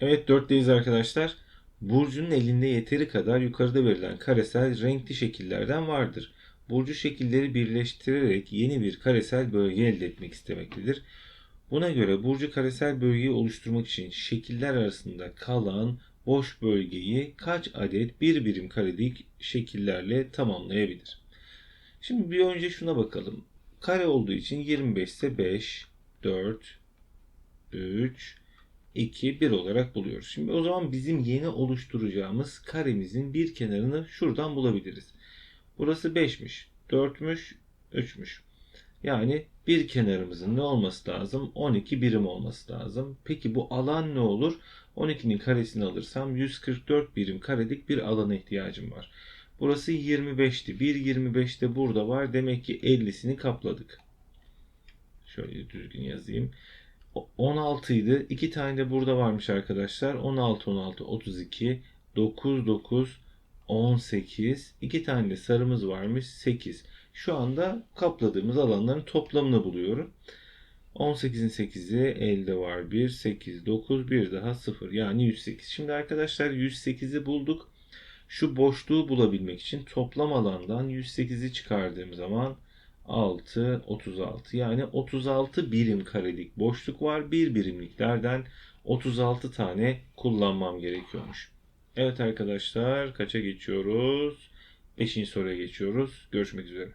Evet 4'teyiz arkadaşlar. Burcu'nun elinde yeteri kadar yukarıda verilen karesel renkli şekillerden vardır. Burcu şekilleri birleştirerek yeni bir karesel bölge elde etmek istemektedir. Buna göre Burcu karesel bölgeyi oluşturmak için şekiller arasında kalan boş bölgeyi kaç adet bir birim karelik şekillerle tamamlayabilir? Şimdi bir önce şuna bakalım. Kare olduğu için 25 ise 5, 4, 3, 2, 1 olarak buluyoruz. Şimdi o zaman bizim yeni oluşturacağımız karemizin bir kenarını şuradan bulabiliriz. Burası 5'miş, 4'müş, 3'müş. Yani bir kenarımızın ne olması lazım? 12 birim olması lazım. Peki bu alan ne olur? 12'nin karesini alırsam 144 birim karelik bir alana ihtiyacım var. Burası 25'ti. 1 25 de burada var. Demek ki 50'sini kapladık. Şöyle düzgün yazayım. 16 idi. 2 tane de burada varmış arkadaşlar. 16 16 32 9 9 18 2 tane de sarımız varmış 8. Şu anda kapladığımız alanların toplamını buluyorum. 18'in 8'i elde var 1 8 9 bir daha 0 yani 108. Şimdi arkadaşlar 108'i bulduk. Şu boşluğu bulabilmek için toplam alandan 108'i çıkardığım zaman 6, 36. Yani 36 birim karelik boşluk var. Bir birimliklerden 36 tane kullanmam gerekiyormuş. Evet arkadaşlar kaça geçiyoruz? 5. soruya geçiyoruz. Görüşmek üzere.